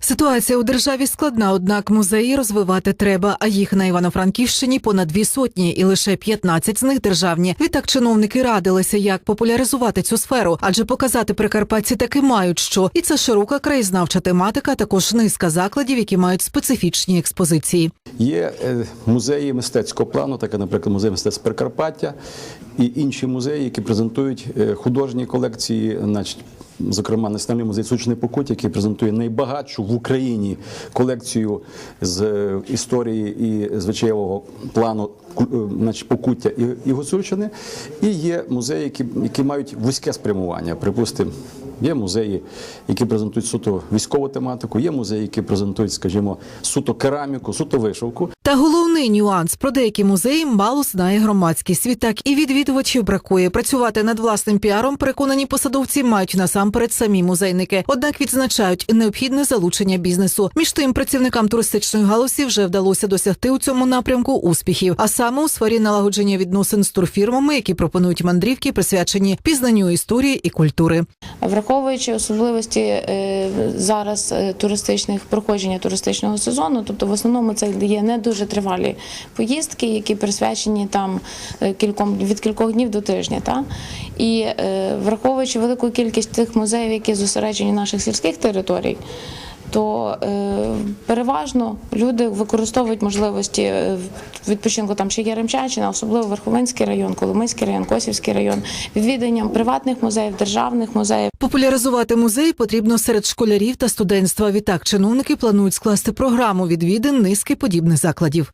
Ситуація у державі складна, однак музеї розвивати треба. А їх на Івано-Франківщині понад дві сотні, і лише 15 з них державні. Відтак чиновники радилися, як популяризувати цю сферу, адже показати прикарпатці таки мають що. І це широка краєзнавча тематика, також низка закладів, які мають специфічні експозиції. Є е, музеї мистецького плану, так як, наприклад, музей мистецтв Прикарпаття і інші музеї, які презентують е, художні колекції, значить. Зокрема, Національний музей Сучний Покут, який презентує найбагатшу в Україні колекцію з е, історії і звичайного плану е, значить, Покуття і, і Гуцульщини. І є музеї, які, які мають вузьке спрямування. Припустимо, є музеї, які презентують суто військову тематику, є музеї, які презентують, скажімо, суто кераміку, суто вишивку. Та головний нюанс про деякі музеї мало знає громадськість. Відтак і відвідувачів бракує. Працювати над власним піаром переконані посадовці мають насамперед самі музейники. Однак відзначають необхідне залучення бізнесу. Між тим працівникам туристичної галузі вже вдалося досягти у цьому напрямку успіхів, а саме у сфері налагодження відносин з турфірмами, які пропонують мандрівки, присвячені пізнанню історії і культури. Враховуючи особливості е, зараз е, туристичних проходження туристичного сезону, тобто в основному це є не дуже тривалі поїздки, які присвячені там е, кільком від кількох днів до тижня. Та? І враховуючи велику кількість тих музеїв, які зосереджені наших сільських територій. То е, переважно люди використовують можливості е, відпочинку там ще є Ремчачина, особливо Верховинський район, Коломийський район, Косівський район, відвіданням приватних музеїв, державних музеїв. Популяризувати музей потрібно серед школярів та студентства. Відтак чиновники планують скласти програму відвідин низки подібних закладів.